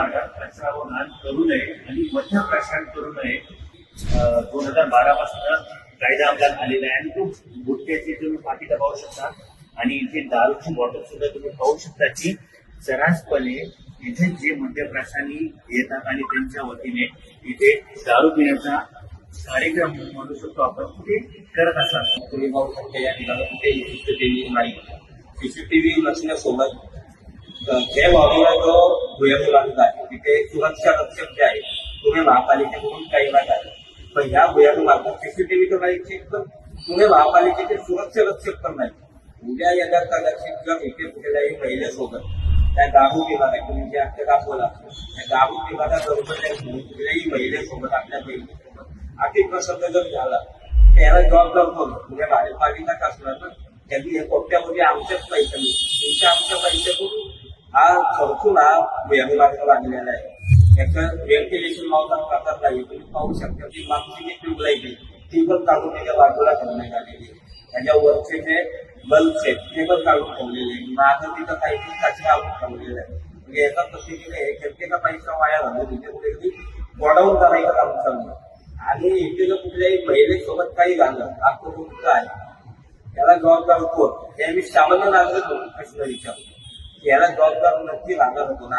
मार्गात कचरा व घाण करू नये आणि मध्य प्रसारण करू नये. दोन हजार बारा पासून कायदा अंमलात आलेला आहे आणि तो गुटख्याची तुम्ही पाकिटं पाहू शकता. आणि इथे दारूची बॉटल सुद्धा तुम्ही पाहू शकता की सरासपणे इथे जे मद्यप्राशानी येतात आणि त्यांच्या वतीने इथे दारू पिण्याचा कार्यक्रम म्हणू शकतो आपण ते करत असतात. तुम्ही पाहू शकता या ठिकाणी कुठे सीसीटीव्ही नाही. सीसीटीव्ही नसण्यासोबत त्या जो भुयार लागला आहे तिथे सुरक्षा रक्षक जे आहे पुणे महापालिकेकडून तैनात आहे पण ह्या भुयार मार्गात सीसीटीव्ही तर नाही पण पुणे महापालिकेचे सुरक्षा रक्षक पण नाही उद्या येणार कदाचित जर इथे कुठल्याही महिलेसोबत. त्या दारू पिणाऱ्या तुम्ही जे आता दाखवला त्या दारू विभागाबरोबर बरोबर त्या कुठल्याही महिलेसोबत आपल्या बहिणीसोबत अति प्रसंग जर झाला त्याला जबाबदार कोण? म्हणजे महापालिकाच असणार ना त्यांनी हे कोट्यामध्ये आमच्याच पैशाने तुमच्या आमच्या पैशातून हा खर्चून हा व्यवहार लागलेला आहे. त्याचं व्हेंटिलेशन लावता प्रकार नाही तुम्ही पाहू शकता की मागची जी ट्यूबलाईट आहे ती पण काढून त्याच्या बाजूला ठेवण्यात आलेली आहे. त्याच्या वरचे जे बल्ब आहेत ते पण काढून ठेवलेले आहे मागं तिथं काही कचरा आणून ठेवलेला आहे. म्हणजे एका पद्धतीने प्रत्येका पैसा वाया झाला तिथे कुठेतरी गोडाऊन करायचं काम चाललं आणि इथे जर कुठल्याही महिलेसोबत काही झालं हा कुटुंब आहे. त्याला जबाबदार कोण? हे मी सामान्य नागरिक म्हणून प्रश्न विचारतो. याला जबाबदार नक्की राहणार कोण